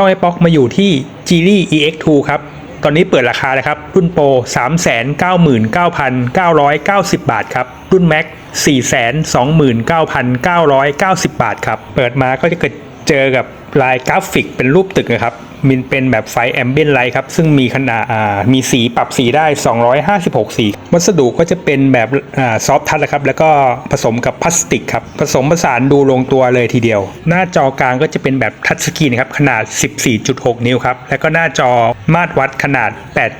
ช่องไอป๊อกมาอยู่ที่ g ี e EX2 ครับ ตอนนี้เปิดราคาแลยครับ รุ่นโปร 399,990 บาทครับ รุ่นแม็ก429,990 บาทครับ เปิดมาก็จะเกิด เจอกับลายกราฟิกเป็นรูปตึกนะครับมันเป็นแบบไฟแอมเบียนไลท์ครับ ซึ่งมีขนาดมีสีปรับสีได้ 256 สี วัสดุก็จะเป็นแบบอซอฟทัชนะครับ แล้วก็ผสมกับพลาสติกครับ ผสมผสานดูลงตัวเลยทีเดียว หน้าจอกลางก็จะเป็นแบบทัชสกรีนครับ ขนาด 14.6 นิ้วครับ แล้วก็หน้าจอมาตรวัดขนาด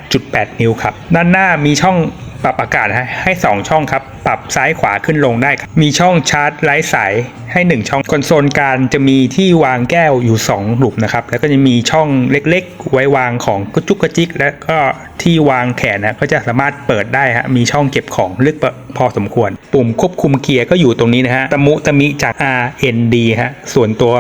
8.8 นิ้วครับ ด้านหน้ามีช่อง ปรับอากาศให้ให้ 2 ช่องครับ ปรับซ้ายขวาขึ้นลงได้ครับ มีช่องชาร์จไร้สายให้ 1 ช่องคอนโซลการจะมีที่วางแก้วอยู่ 2 หลุมนะครับ แล้วก็จะมีช่องเล็กๆ ไว้วางของกระจุกกระจิก และก็ที่วางแขนนะก็จะสามารถเปิดได้ฮะมีช่องเก็บของลึกพอสมควร ปุ่มควบคุมเกียร์ก็อยู่ตรงนี้นะฮะตะมุตะมิจาก RND ฮะส่วนตัว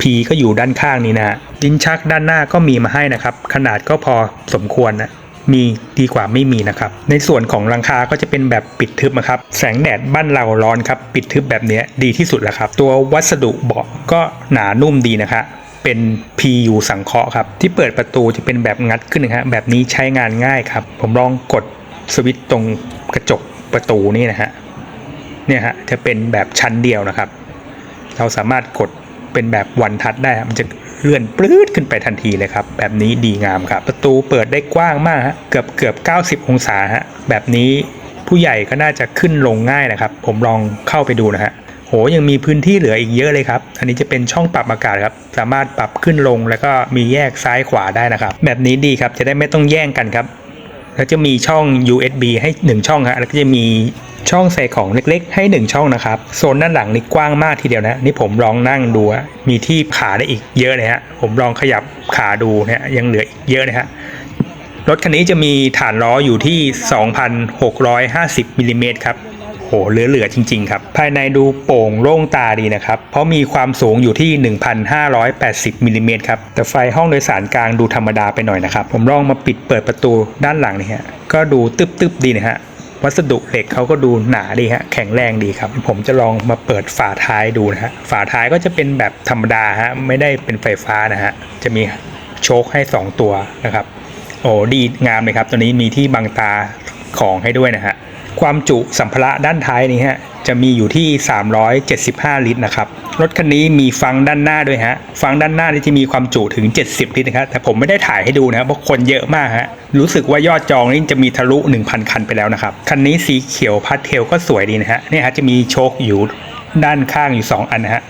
P ก็อยู่ด้านข้างนี้นะฮะลิ้นชักด้านหน้าก็มีมาให้นะครับ ขนาดก็พอสมควรนะ มีดีกว่าไม่มีนะครับ ในส่วนของหลังคาก็จะเป็นแบบปิดทึบนะครับ แสงแดดบ้านเราร้อนครับปิดทึบแบบนี้ดีที่สุดแล้วครับ ตัววัสดุเบาะก็หนานุ่มดีนะคะเป็น PU สังเคราะห์ครับ ที่เปิดประตูจะเป็นแบบงัดขึ้นนะฮะแบบนี้ใช้งานง่ายครับ ผมลองกดสวิตช์ตรงกระจกประตูนี่นะฮะเนี่ยฮะจะเป็นแบบชั้นเดียวนะครับ เราสามารถกดเป็นแบบวันทัดได้ครับมันจะ เลื่อนปลื้ดขึ้นไปทันทีเลยครับ แบบนี้ดีงามครับ ประตูเปิดได้กว้างมากฮะเกือบเกือบ 90 องศาฮะแบบนี้ผู้ใหญ่ก็น่าจะขึ้นลงง่ายนะครับ ผมลองเข้าไปดูนะฮะโหยังมีพื้นที่เหลืออีกเยอะเลยครับ อันนี้จะเป็นช่องปรับอากาศครับ สามารถปรับขึ้นลงแล้วก็มีแยกซ้ายขวาได้นะครับ แบบนี้ดีครับ จะได้ไม่ต้องแย่งกันครับ แล้วจะมีช่อง USB ให้ 1 ช่องฮะ แล้วก็จะมี ช่องใส่ของเล็กๆ ให้ 1 ช่องนะครับโซนด้านหลังนี่กว้างมากทีเดียวนะนี่ผมลองนั่งดูมีที่ขาได้อีกเยอะเลยฮะผมลองขยับขาดูนะฮะยังเหลืออีกเยอะเลยฮะรถคันนี้จะมีฐานล้ออยู่ที่ 2,650มิลลิเมตรครับโหเหลือๆจริง ๆ ครับ ภายในดูโปร่งโล่งตาดีนะครับ เพราะมีความสูงอยู่ที่ 1,580มิลลิเมตรครับ แต่ไฟห้องโดยสารกลางดูธรรมดาไปหน่อยนะครับ ผมลองมาปิดเปิดประตูด้านหลังนี่ฮะ ก็ดูตึบๆดีนะฮะ วัสดุเหล็กเขาก็ดูหนาดีฮะแข็งแรงดีครับ ผมจะลองมาเปิดฝาท้ายดูนะฮะฝาท้ายก็จะเป็นแบบธรรมดาฮะไม่ได้เป็นไฟฟ้านะฮะจะมีโชคให้ 2 ตัวนะครับ โอ้ดีงามเลยครับ ตัวนี้มีที่บังตาของให้ด้วยนะฮะ ความจุสัมภาระด้านท้ายนี้ฮะจะมีอยู่ที่ 375 ลิตรนะครับรถคันนี้มีฟังด้านหน้าด้วยฮะฟังด้านหน้านี่จะมีความจุถึง 70 ลิตรนะครับแต่ผมไม่ได้ถ่ายให้ดูนะครับเพราะคนเยอะมากฮะรู้สึกว่ายอดจองนี่จะมีทะลุ 1,000 คันไปแล้วนะครับคันนี้สีเขียวพาสเทลก็สวยดีนะฮะนี่ฮะจะมีโชคอยู่ด้านข้างอยู่ 2 อันนะฮะ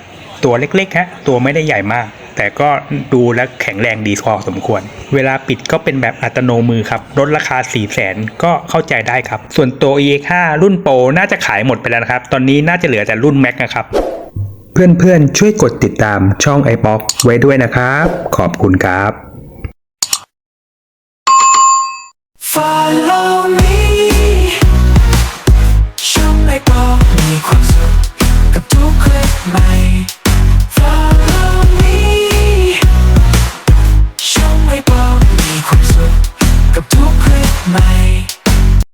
ตัวเล็กๆฮะตัวไม่ได้ใหญ่มาก แต่ก็ดูและแข็งแรงดีพอสมควร เวลาปิดก็เป็นแบบอัตโนมือครับลดราคา 4 0 0แสนก็เข้าใจได้ครับ ส่วนตัว EX5 รุ่นโปรน่าจะขายหมดไปแล้วนะครับ ตอนนี้น่าจะเหลือแต่รุ่น Max นะครับ เพื่อนๆ ช่วยกดติดตามช่อง iBox ไว้ด้วยนะครับ ขอบคุณครับ Follow me